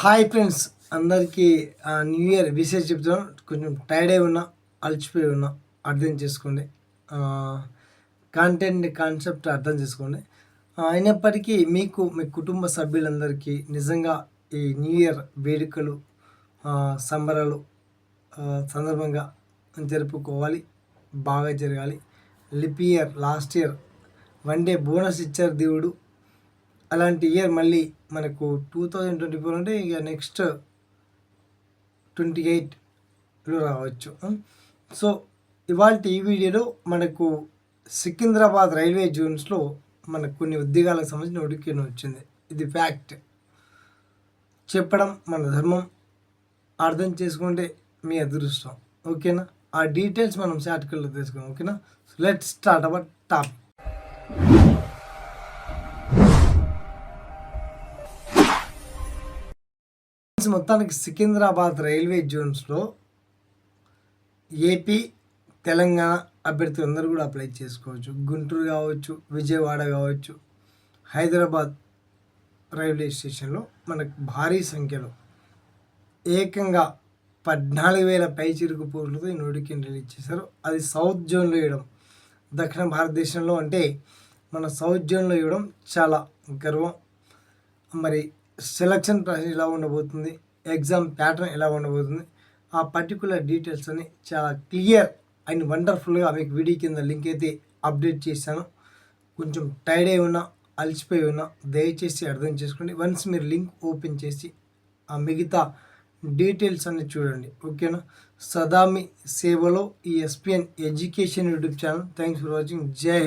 Hi friends అందరికీ new year విశేష చెప్తున్నాను. కొంచెం టైర్డ్ అయి ఉన్నా అలసిపోయి ఉన్నా అర్థం చేసుకోండి. కాంటెంట్ కాన్సెప్ట్ అర్థం చేసుకోండి. అయినప్పటికీ మీకు మీ కుటుంబ సభ్యులందరికీ నిజంగా ఈ న్యూ ఇయర్ వేడుకలు సంబరాలు సందర్భంగా జరుపుకోవాలి బాగా జరగాలి. Leap year last year one day bonus ఇచ్చారు దేవుడు. అలాంటి ఇయర్ మళ్ళీ మనకు టూ థౌజండ్ ట్వంటీ ఫోర్ అంటే ఇక నెక్స్ట్ ట్వంటీ ఎయిట్లో రావచ్చు. సో ఇవాళ ఈ వీడియోలో మనకు సికింద్రాబాద్ రైల్వే జోన్స్లో మనకు కొన్ని ఉద్యోగాలకు సంబంధించిన నోటిఫికేషన్ వచ్చింది. ఇది ఫ్యాక్ట్ చెప్పడం మన ధర్మం. అర్థం చేసుకుంటే మీ అదృష్టం. ఓకేనా? ఆ డీటెయిల్స్ మనం షార్ట్కట్లో తెలుసుకుందాం ఓకేనా? లెట్ స్టార్ట్ అవర్ టాపిక్ మొత్తానికి సికింద్రాబాద్ రైల్వే జోన్స్లో ఏపీ తెలంగాణ అభ్యర్థులు అందరూ కూడా అప్లై చేసుకోవచ్చు. గుంటూరు కావచ్చు విజయవాడ కావచ్చు హైదరాబాద్ రైల్వే స్టేషన్లో మనకు భారీ సంఖ్యలో ఏకంగా పద్నాలుగు వేల పై చిరుకు పోస్టులతో ఈ నోటిఫికేషన్ రిలీజ్ చేశారు అది సౌత్ జోన్లో ఇవ్వడం దక్షిణ భారతదేశంలో అంటే మన సౌత్ జోన్లో ఇవ్వడం చాలా గర్వం. మరి సెలక్షన్ ప్రాసెస్ ఎలా ఉండబోతుంది ఎగ్జామ్ ప్యాటర్న్ ఎలా ఉండబోతుంది. ఆ పర్టికులర్ డీటెయిల్స్ అని చాలా క్లియర్ అండ్ వండర్ఫుల్గా మీకు వీడియో కింద లింక్ అయితే అప్డేట్ చేశాను. కొంచెం టైర్డ్ అయి ఉన్నా అలసిపోయి ఉన్నా దయచేసి అర్థం చేసుకోండి. వన్స్ మీరు లింక్ ఓపెన్ చేసి ఆ మిగతా డీటెయిల్స్ అన్ని చూడండి ఓకేనా? సదామి సేవలో ఈ SPN education YouTube channel thanks for watching జై